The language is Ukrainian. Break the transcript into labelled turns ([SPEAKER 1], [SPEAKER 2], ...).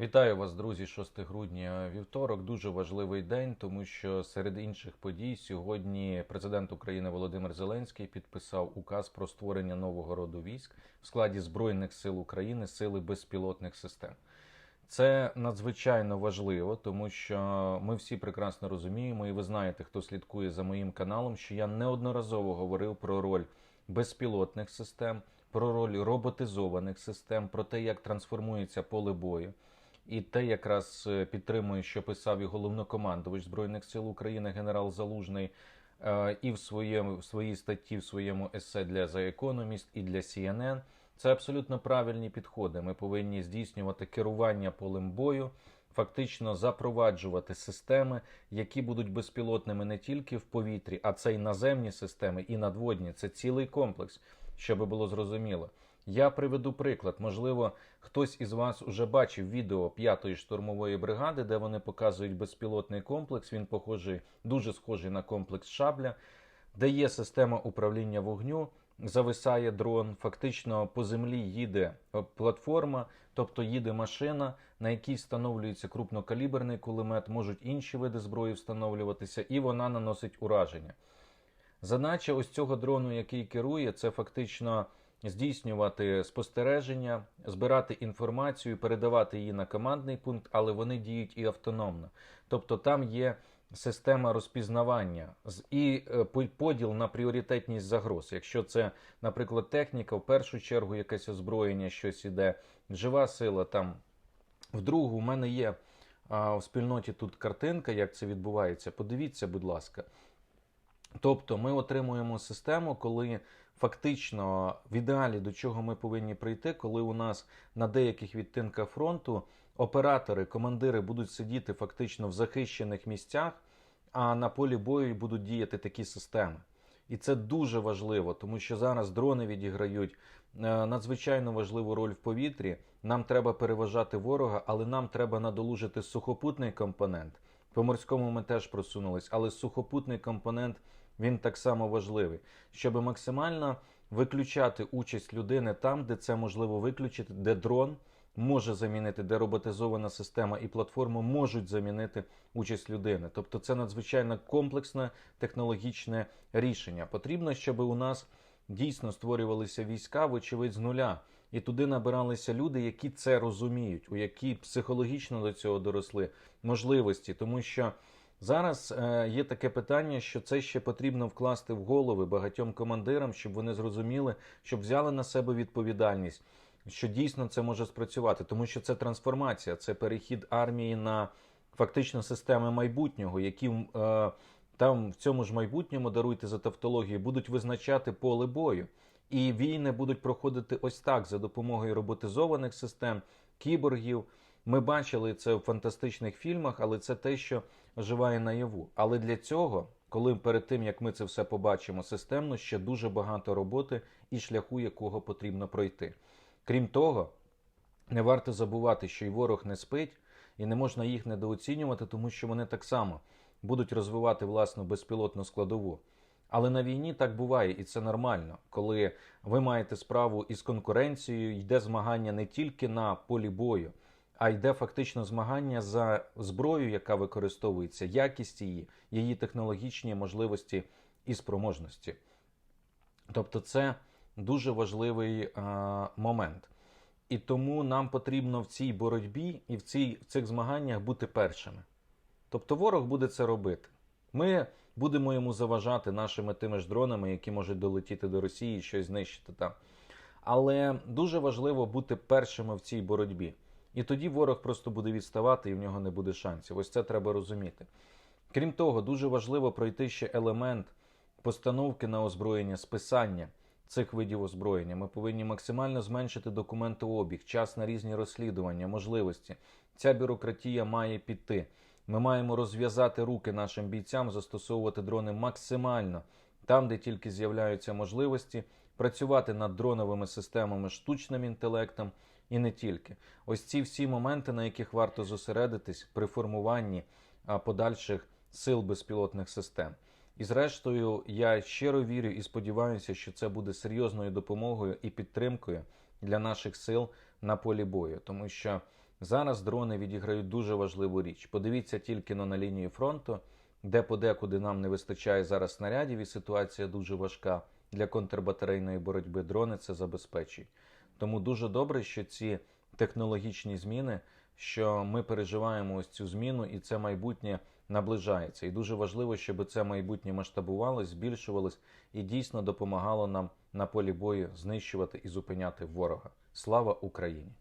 [SPEAKER 1] Вітаю вас, друзі, 6 грудня вівторок. Дуже важливий день, тому що серед інших подій сьогодні президент України Володимир Зеленський підписав указ про створення нового роду військ в складі Збройних сил України, сили безпілотних систем. Це надзвичайно важливо, тому що ми всі прекрасно розуміємо, і ви знаєте, хто слідкує за моїм каналом, що я неодноразово говорив про роль безпілотних систем, про роль роботизованих систем, про те, як трансформується поле бою. І те якраз е, підтримує, що писав і головнокомандувач Збройних сил України генерал Залужний е, і в своєму в своїй статті, в своєму есе для The Economist і для CNN. Це абсолютно правильні підходи. Ми повинні здійснювати керування полем бою, фактично запроваджувати системи, які будуть безпілотними не тільки в повітрі, а це й наземні системи, і надводні. Це цілий комплекс, щоб було зрозуміло. Я приведу приклад. Можливо, хтось із вас уже бачив відео п'ятої штурмової бригади, де вони показують безпілотний комплекс. Він похожий, дуже схожий на комплекс Шабля, де є система управління вогню. Зависає дрон, фактично по землі їде платформа, тобто їде машина, на якій встановлюється крупнокаліберний кулемет, можуть інші види зброї встановлюватися, і вона наносить ураження. Задача ось цього дрону, який керує, це фактично здійснювати спостереження, збирати інформацію, передавати її на командний пункт, але вони діють і автономно. Тобто там є система розпізнавання і е, поділ на пріоритетність загроз. Якщо це, наприклад, техніка, в першу чергу якесь озброєння, щось іде, жива сила там. В другу, у мене є а, в спільноті тут картинка, як це відбувається. Подивіться, будь ласка. Тобто ми отримуємо систему, коли фактично в ідеалі до чого ми повинні прийти, коли у нас на деяких відтинках фронту оператори, командири будуть сидіти фактично в захищених місцях, а на полі бою будуть діяти такі системи. І це дуже важливо, тому що зараз дрони відіграють е, надзвичайно важливу роль в повітрі. Нам треба переважати ворога, але нам треба надолужити сухопутний компонент. По морському ми теж просунулись, але сухопутний компонент він так само важливий, щоб максимально виключати участь людини там, де це можливо виключити, де дрон може замінити, де роботизована система і платформа можуть замінити участь людини. Тобто це надзвичайно комплексне технологічне рішення. Потрібно, щоб у нас дійсно створювалися війська, вочевидь, з нуля. І туди набиралися люди, які це розуміють, у які психологічно до цього доросли можливості, тому що зараз е, є таке питання, що це ще потрібно вкласти в голови багатьом командирам, щоб вони зрозуміли, щоб взяли на себе відповідальність, що дійсно це може спрацювати, тому що це трансформація, це перехід армії на фактично системи майбутнього, які е, там в цьому ж майбутньому даруйте за тавтологію, будуть визначати поле бою. І війни будуть проходити ось так за допомогою роботизованих систем, кіборгів. Ми бачили це в фантастичних фільмах, але це те, що оживає наяву. Але для цього, коли перед тим як ми це все побачимо системно, ще дуже багато роботи і шляху, якого потрібно пройти. Крім того, не варто забувати, що й ворог не спить, і не можна їх недооцінювати, тому що вони так само будуть розвивати власну безпілотну складову. Але на війні так буває, і це нормально, коли ви маєте справу із конкуренцією, йде змагання не тільки на полі бою, а йде фактично змагання за зброю, яка використовується, якість її, її технологічні можливості і спроможності. Тобто, це дуже важливий а, момент. І тому нам потрібно в цій боротьбі і в, цій, в цих змаганнях бути першими. Тобто ворог буде це робити. Ми будемо йому заважати нашими тими ж дронами, які можуть долетіти до Росії і щось знищити там. Але дуже важливо бути першими в цій боротьбі. І тоді ворог просто буде відставати і в нього не буде шансів. Ось це треба розуміти. Крім того, дуже важливо пройти ще елемент постановки на озброєння, списання цих видів озброєння. Ми повинні максимально зменшити документообіг, час на різні розслідування, можливості. Ця бюрократія має піти. Ми маємо розв'язати руки нашим бійцям, застосовувати дрони максимально там, де тільки з'являються можливості, працювати над дроновими системами, штучним інтелектом і не тільки. Ось ці всі моменти, на яких варто зосередитись при формуванні подальших сил безпілотних систем. І зрештою, я щиро вірю і сподіваюся, що це буде серйозною допомогою і підтримкою для наших сил на полі бою, тому що Зараз дрони відіграють дуже важливу річ. Подивіться тільки на лінію фронту, де подекуди нам не вистачає зараз снарядів, і ситуація дуже важка для контрбатарейної боротьби. Дрони це забезпечують. Тому дуже добре, що ці технологічні зміни, що ми переживаємо ось цю зміну, і це майбутнє наближається. І дуже важливо, щоб це майбутнє масштабувалось, збільшувалось і дійсно допомагало нам на полі бою знищувати і зупиняти ворога. Слава Україні!